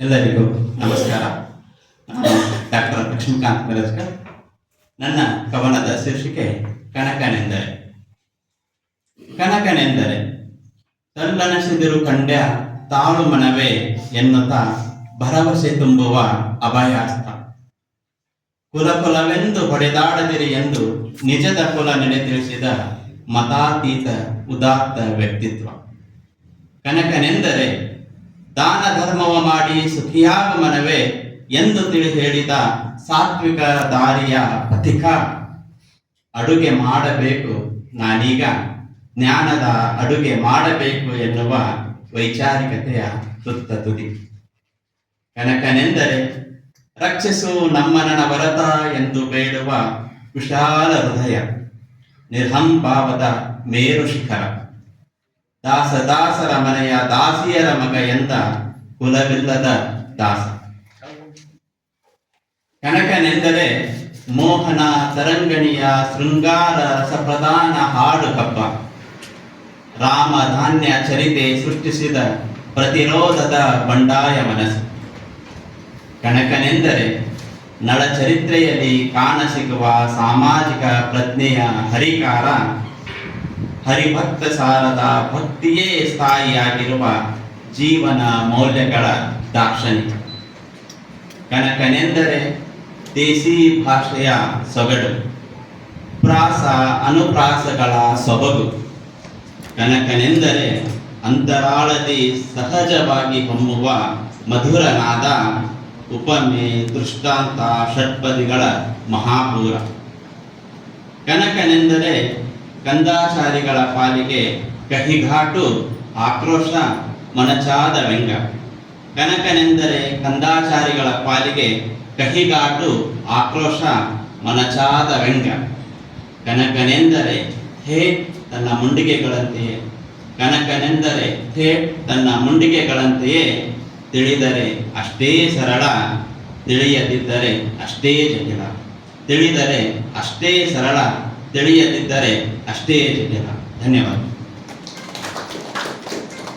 ಎಲ್ಲರಿಗೂ ನಮಸ್ಕಾರ. ಡಾಕ್ಟರ್ ಲಕ್ಷ್ಮೀಕಾಂತ್ ಬೆರಸ್ಕರ್ ನನ್ನ ಕವನದ ಶೀರ್ಷಿಕೆ ಕನಕನೆಂದರೆ ಕನಕನೆಂದರೆ ತಂಡನಸಿದಿರು ಕಂಡ್ಯ ತಾಳು ಮನವೇ ಎನ್ನುತ್ತ ಭರವಸೆ ತುಂಬುವ ಅಭಯಾಸ್ತ ಕುಲ ಕುಲವೆಂದು ಹೊಡೆದಾಡದಿರಿ ಎಂದು ನಿಜದ ಕುಲ ನೆನೆ ತಿಳಿಸಿದ ಮತಾತೀತ, ಉದಾತ್ತ ವ್ಯಕ್ತಿತ್ವ. ಧರ್ಮವ ಮಾಡಿ ಸುಖಿಯಾದ ಮನವೇ ಎಂದು ತಿಳಿ ಹೇಳಿದ ಸಾತ್ವಿಕ ದಾರಿಯ ಪಥಿಕ. ಅಡುಗೆ ಮಾಡಬೇಕು ನಾನೀಗ. ಜ್ಞಾನದ ಅಡುಗೆ ಮಾಡಬೇಕು ಎನ್ನುವ ವೈಚಾರಿಕತೆಯ ತುತ್ತ ತುದಿ. ಕನಕನೆಂದರೆ ರಕ್ಷಿಸು ನಮ್ಮನನ ವರತ ಎಂದು ಬೇಡುವ ವಿಶಾಲ ಹೃದಯ. ನಿರ್ಹಂಭಾವದ ಮೇರು ಶಿಖರ ದಾಸ ದಾಸರ ಮನೆಯ ದಾಸಿಯರ ಮಗ ಎಂದ ಕುಲವಿಲ್ಲದ ದಾಸ. ಕನಕನೆಂದರೆ ಮೋಹನ ತರಂಗಣಿಯ ಶೃಂಗಾರ ಸಪ್ರಧಾನ ಹಾಡು ಕಬ್ಬ ರಾಮ ಧಾನ್ಯ ಚರಿತೆ ಸೃಷ್ಟಿಸಿದ ಪ್ರತಿರೋಧದ ಬಂಡಾಯ ಮನಸ್ಸು. ಕನಕನೆಂದರೆ ನಳಚರಿತ್ರೆಯಲ್ಲಿ ಕಾಣಸಿಗುವ ಸಾಮಾಜಿಕ ಪ್ರಜ್ಞೆಯ ಹರಿಕಾರ. ಹರಿಭಕ್ತ ಸಾರದ ಭಕ್ತಿಯೇ ಸ್ಥಾಯಿಯಾಗಿರುವ ಜೀವನ ಮೌಲ್ಯಗಳ ದಾಕ್ಷಣಿಕ. ಕನಕನೆಂದರೆ ದೇಸಿ ಭಾಷೆಯ ಸೊಗಡು. ಪ್ರಾಸ ಅನುಪ್ರಾಸಗಳ ಸೊಬಗು. ಕನಕನೆಂದರೆ ಅಂತರಾಳದಿ ಸಹಜವಾಗಿ ಹೊಮ್ಮುವ ಮಧುರನಾದ ಉಪಮೆ ದೃಷ್ಟಾಂತ ಷಟ್ಪದಿಗಳ ಮಹಾಪೂರ. ಕನಕನೆಂದರೆ ಕಂದಾಚಾರಿಗಳ ಪಾಲಿಗೆ ಕಹಿಘಾಟು ಆಕ್ರೋಶ ಮನಚಾದ ವ್ಯಂಗ ಕನಕನೆಂದರೆ ಕಂದಾಚಾರಿಗಳ ಪಾಲಿಗೆ ಕಹಿಗಾಟು, ಆಕ್ರೋಶ, ಮನಚಾದ ವ್ಯಂಗ ಕನಕನೆಂದರೆ ಹೇ ತನ್ನ ಮುಂಡಿಗೆಗಳಂತೆಯೇ. ಕನಕನೆಂದರೆ ಹೇ ತನ್ನ ಮುಂಡಿಗೆಗಳಂತೆಯೇ. ತಿಳಿದರೆ ಅಷ್ಟೇ ಸರಳ, ತಿಳಿಯದಿದ್ದರೆ ಅಷ್ಟೇ ಜಟಿಲ. ತಿಳಿದರೆ ಅಷ್ಟೇ ಸರಳ, ತಿಳಿಯದಿದ್ದರೆ ಅಷ್ಟೇ ಜಟಿಲ. ಧನ್ಯವಾದ.